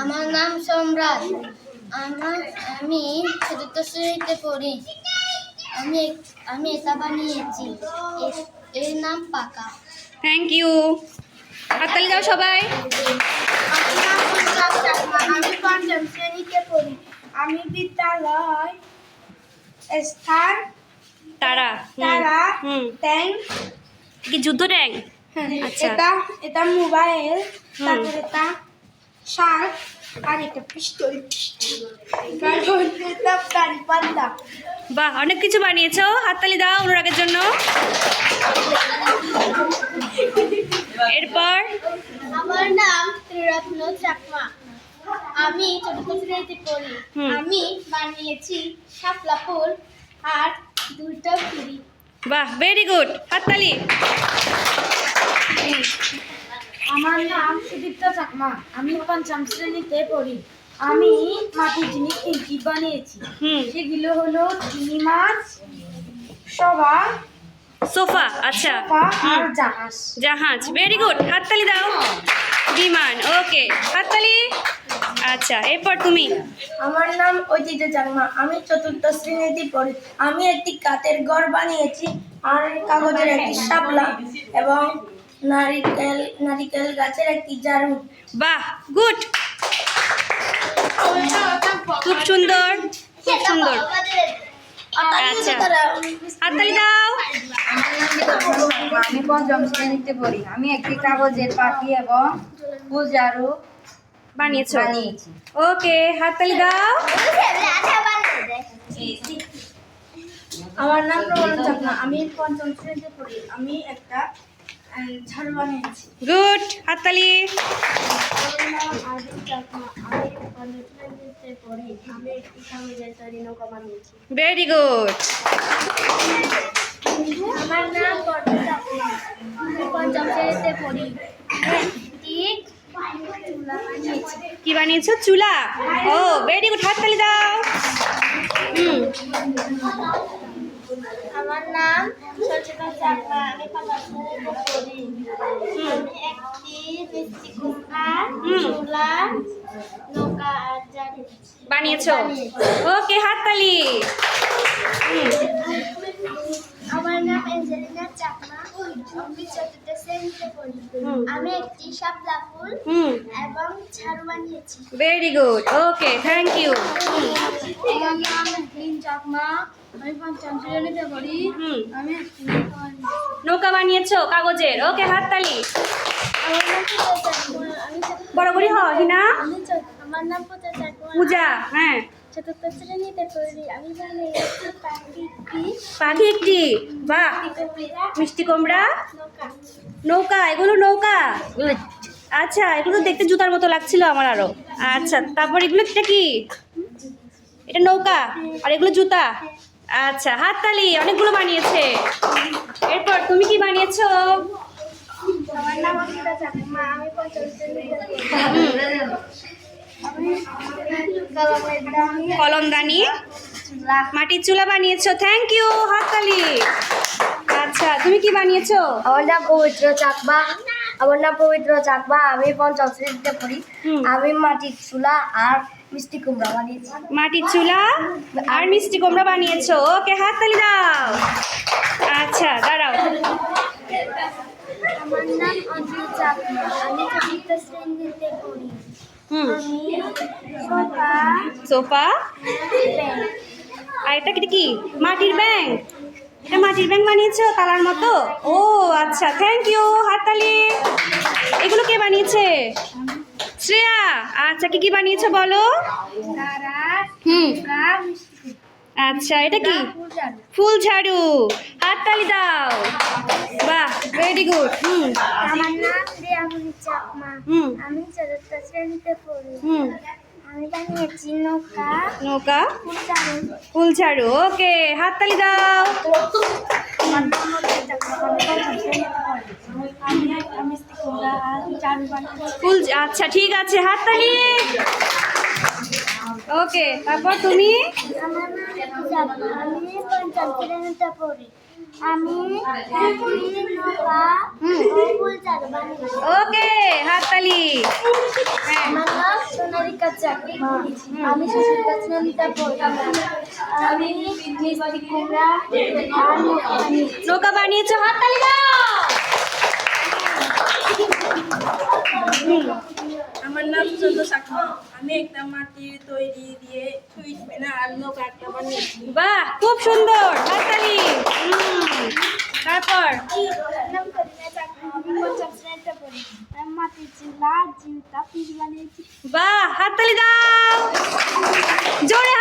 আমার নাম সম্রাট। আমার আমি চতুর্থ শ্রেণীতে পড়ি। আমি আমি এটা বানিয়েছি। এর নাম পাকা। থ্যাংক ইউ হাততালি দাও সবাই। আমি পঞ্চম শ্রেণীতে পড়ি। আমি বিদ্যালয় স্থান তারা। তারা ট্যাঙ্ক কি যুদ্ধ ট্যাঙ্ক? এটা এটা মোবাইল। তারপরে এটা শার্ট আর এটা পিস্তল বাহ অনেক কিছু বানিয়েছো। হাততালি দাও অনুরাগের জন্য। এরপর? আমার নাম ত্রিরত্ন চাকমা। আমি চতুর্থ শ্রেণীতে পড়ি আমি বানিয়েছি শাপলা ফুল আর দুটো ফুরি বাহ ভেরি গুড হাততালি। আমার নাম সুদীপ্তা চাকমা। আমি পঞ্চম শ্রেণীতে পড়ি। আমি মাটির জিনিস তিনটি বানিয়েছি। হুম। সেগুলো হলো চিনি মাছ সবা সোফা আচ্ছা। আর জাহাজ। জাহাজ ভেরি গুড হাততালি দাও। বিমান ওকে। হাততালি। আচ্ছা এরপর তুমি। আমার নাম ঐতিহ্য চাকমা। আমি চতুর্থ শ্রেণীতে পড়ি। আমি একটি কাঠের ঘর বানিয়েছি। আর কাগজের একটি শাপলা। এবং নারিকেল নারিকেল গাছের একটি ঝাড়ু বাহ গুড। খুব সুন্দর খুব সুন্দর। আচ্ছা। হাততালি দাও। আমি পঞ্চম শ্রেণীতে পড়ি আমি একটি কাগজের পাখি এবং ফুল ঝাড়ু বানিয়েছো। বানিয়েছি। ওকে হাততালি দাও। আমার নাম প্রবল চাকমা। আমি পঞ্চম শ্রেণীতে পড়ি আমি একটা ঝাড়ু বানিয়েছি গুড, হাততালি। ভেরি গুড আমার নাম পঞ্চম শ্রেণীতে পড়ি কি বানিয়েছো? চুলা? ও ভেরি গুড হাততালি দাও। হুম। আমার নাম সরস্বতী চাকমা আমি পড়ি আমি একটি মিষ্টি কুমড়া নৌকা আর জারি বানিয়েছো? ওকে হাততালি। আমার নাম এঞ্জেলিনা চাকমা আমি চতুর্থ শ্রেণীতে পড়ি। আমি একটি শাপলা ফুল এবং ঝাড়ু বানিয়েছি। Very good okay thank you আমার নাম চাকমা। নৌকা বানিয়েছি। কাগজের। ওকে, হাততালি। বড় করে হিনা। পূজা হ্যাঁ। পাখি একটি। বাহ, মিষ্টি কুমড়া। নৌকা নৌকা, এগুলো নৌকা? আচ্ছা এগুলো দেখতে জুতার মতো লাগছিল আমার আরও। আচ্ছা তারপর এগুলো, এটা কি? এটা নৌকা, আর এগুলো জুতা। আচ্ছা হাততালি অনেকগুলো বানিয়েছে। এরপর তুমি কি বানিয়েছো? দামি কলমদানি মাটির চুলা বানিয়েছো থ্যাংক ইউ হাততালি। আচ্ছা তুমি কি বানিয়েছো? আমার নাম পবিত্র চাকমা আমার নাম পবিত্র চাকমা আমি পঞ্চম শ্রেণীতে পড়ি। আমি মাটির চুলা আর মিষ্টি কুমড়া বানিয়েছি। মাটির চুলা আর মিষ্টি কুমড়া বানিয়েছো। ওকে হাততালি দাও। আচ্ছা দাঁড়াও। আমার নাম অঞ্জলি চাকমা। আমি চতুর্থ শ্রেণীতে পড়ি। হুম। সোফা আর এটা কি কি? মাটির ব্যাংক? এটা মাটির ব্যাংক বানিয়েছো তালার মতো? ও আচ্ছা থ্যাংক ইউ হাততালি এগুলো কে বানিয়েছে শ্রেয়া আচ্ছা কি কি বানিয়েছো বলো? হুম। আচ্ছা এটা কি? ফুল ঝাড়ু। হাততালি দাও। বাহ ভেরি গুড হুম। আমার নাম রিয়ামণি চাকমা আমি চতুর্থ শ্রেণীতে পড়ি হুম আমি বানিয়েছি নৌকা নৌকা ফুল ঝাড়ু ওকে হাততালি দাও আমার নাম আমি আমি ফুল আচ্ছা ঠিক আছে হাততালি ওকে তারপর তুমি? ওকে হাততালি হ্যাঁ আমার নাম সোনালিকা চাকমা আমি সুচিত্রা শ্রেণীতে আমি। নৌকা বানিয়েছো হাততালি দাও আমার নাম চন্দ্র চাকমা আমি একটা মাটির তৈরি দিয়ে সুইচ পেনা আর নৌকা একটা বানিয়েছি বাহ খুব সুন্দর হাততালি। তারপর? নাম করিনা চাকমা আমি পঞ্চম শ্রেণীতে পড়ি আমি মাটির চিল্লা জিউতা পিস বানিয়েছি বাহ হাততালি দাও। জোরে